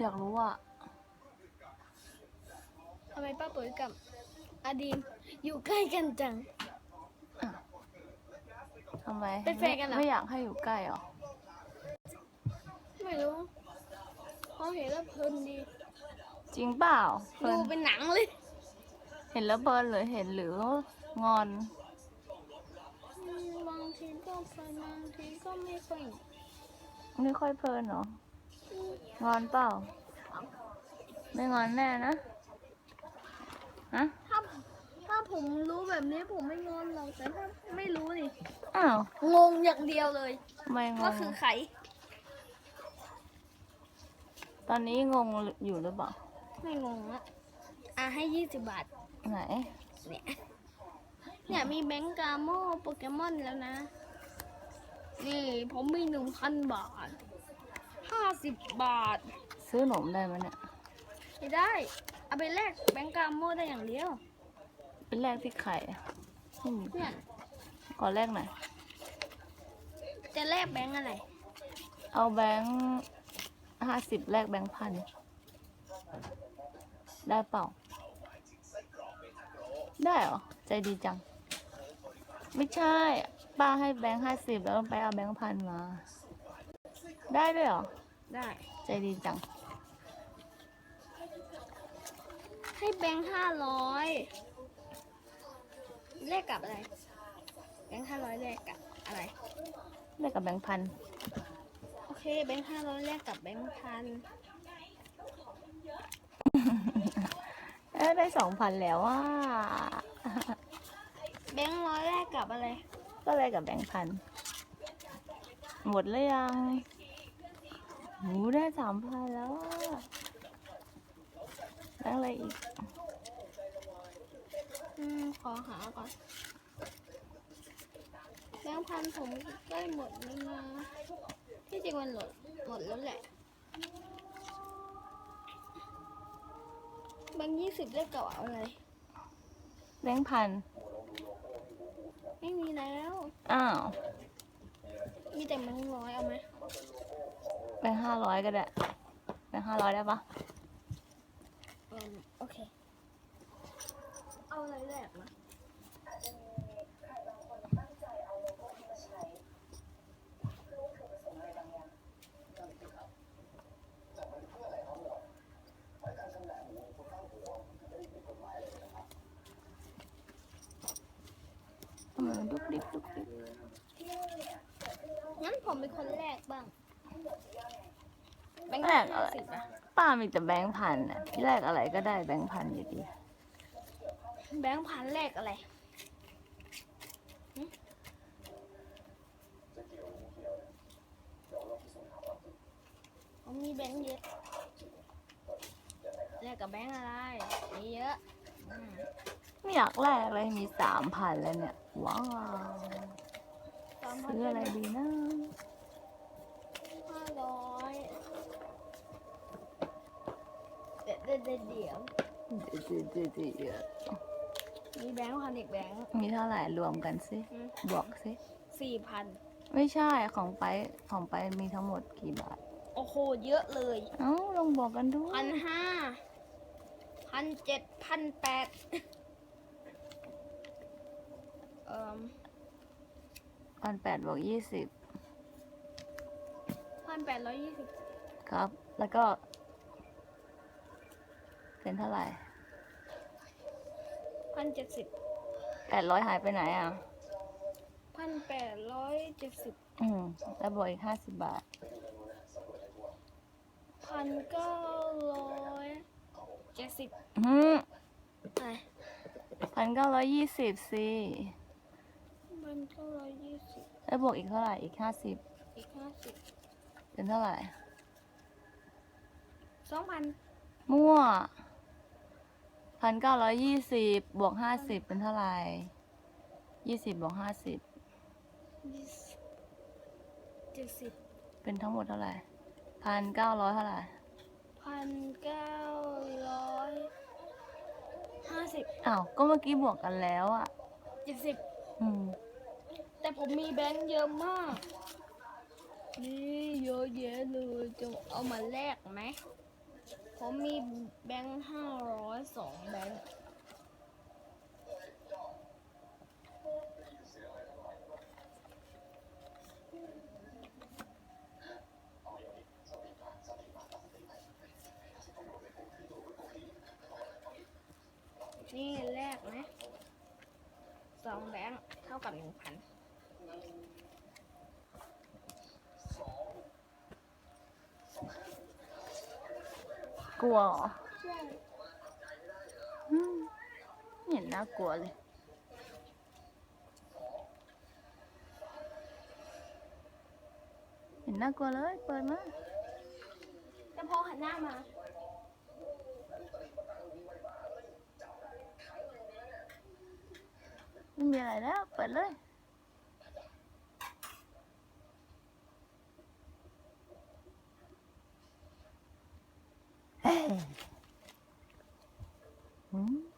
อยากรู้ว่าทำไมป้าปุ๋ยกับอาดีมอยู่ใกล้กันจัง ทำไมเป็นแฟนกันเหรอ ไม่อยากให้อยู่ใกล้เหรอ ไม่รู้เขาเห็นแล้วเพลินดีจริงเปล่าเพลิดูนเป็นหนังเลย เห็นแล้วเพลินหรือเห็นหรืองอนอืมบางทีก็เพลินบางทีก็ไม่ค่อยไม่ค่อยเพลินเหรออืม งอนเปล่า ไม่งอนแน่นะ ฮะ ถ้าถ้าผมรู้แบบนี้ผมไม่งอนหรอกแต่ถ้าไม่รู้นี่อ้าวงงอย่างเดียวเลยทำไมงก็งคือใครตอนนี้งงอยู่หรือเปล่า ไม่งงอะอะให้ยี่สิบบาท ไหน เนี่ย เนี่ยมีแบงก์กาโมโปเกมอนแล้วนะ นี่ผมมีหนึ่งพันบาท ห้าสิบบาท ซื้อหนมได้ไหมเนี่ย ไม่ได้ เอาไปแลกแบงก์กาโมได้อย่างเดียว เป็นแรกที่ไข่อะไม่มีเนี่ยขอแรกหน่อย จะแลกแบงก์อะไร เอาแบงค์ห้าสิบแลกแบงค์พัน ได้เปล่า ได้เหรอ ใจดีจัง ไม่ใช่ ป้าให้แบงค์ห้าสิบแล้วไปเอาแบงค์พันมา ได้ด้วยเหรอ ได้ใจดีจัง ให้แบงค์ห้าร้อยแลกกับอะไร แบงค์ห้าร้อยแลกกับอะไรได้กับแบงค์พัน โอเค แบงค์ห้าร้อยแลกกับแบงค์พันเอ้ยได้สองพันแล้วว่าแบงค์ร้อยแลกกับอะไร ก็เลยกับแบงค์พัน หมดแล้วยัง หูได้สามพันแล้วอะแล้วอะไรอีก อืม ขอหาก่อนแบงค์พันผมใกล้หมดแล้วนะที่จริงมันหมดหมดแล้วแหละแบงค์ยี่สิบเลขเก่าเอาอะไรแบงค์พัน ไม่มีแล้ว อ้าว มีแต่แบงค์ร้อยเอาไหม แบงค์ห้าร้อยก็ได้แบงค์ห้าร้อยได้ปะอืมโอเค เอาอะไรแรกนะทำไมมันดุกดิกดุกดิกงั้นผมเป็นคนแรกบ้าง แบงค์แรกอะไรสิบอะป้ามีแต่แบงค์พันน่ะแรกอะไรก็ได้แบงค์พันอยู่ดี แบงค์พันแรกอะไรหึผมมีแบงค์เยอะแลกกับแบงค์อะไรมีเยอะอืมไม่อยากแลกเลยมีสามพันแล้วเนี่ย ว้าวตามพันซื้ออะไรดีนะห้า ร้อยเดี๋ยวเดี๋ยวเดี๋ยวเดี๋ยวเดี๋ยวเดี๋ยวเดี๋ยวเดี๋ยวมีแบงค์พันอีกแบงค์ มีเท่าไหร่รวมกันสิอืมบอกสิสี่พันไม่ใช่ของไปของไปมีทั้งหมดกี่บาทโอ้โห เยอะเลยเอ้าลองบอกกันด้วพัยนห้าพันเจ็ดพันแปดเอ่อพันแปดบวกยี่สิบ พันแปดร้อยยี่สิบครับ แล้วก็ เป็นเท่าไหร่พันเจ็ดสิบแปดร้อยหายไปไหนอะพันแปดร้อยเจ็ดสิบอืมแล้วบวกอีกห้าสิบบาทพันเก้าร้อยเจ็ดสิบอืมอะไรพันเก้าร้อยยี่สิบสิพันเก้าร้อยยี่สิบแล้วบวกอีกเท่าไหร่อีกห้าสิบอีกห้าสิบ เป็นเท่าไหร่สองพันมั่วพันเก้าร้อยยี่สิบบวกห้าสิบเป็นเท่าไหร่ยี่สิบบวกห้าสิบยี่สิบเจ็ดสิบเป็นทั้งหมดเท่าไหร่พันเก้าร้อยเท่าไหร่พันเก้าร้อยห้าสิบอ้าว ก็เมื่อกี้บวกกันแล้วอะเจ็ดสิบอืมแต่ผมมีแบงค์เยอะมาก นี่เยอะแยะเลย จะเอามาแลกไหม ผมมีแบงค์ห้าร้อยสองแบงค์นี่แรกนะสองแบงค์เท่ากับหนึ่งพัน กลัวเหรอใช่อืมไม่เห็นน่ากลัวเลย เห็นน่ากลัวเลย เปิดมาแต่พอหันหน้ามา ไม่มีอะไรแล้ว เปิดเลย เฮ้ยอืม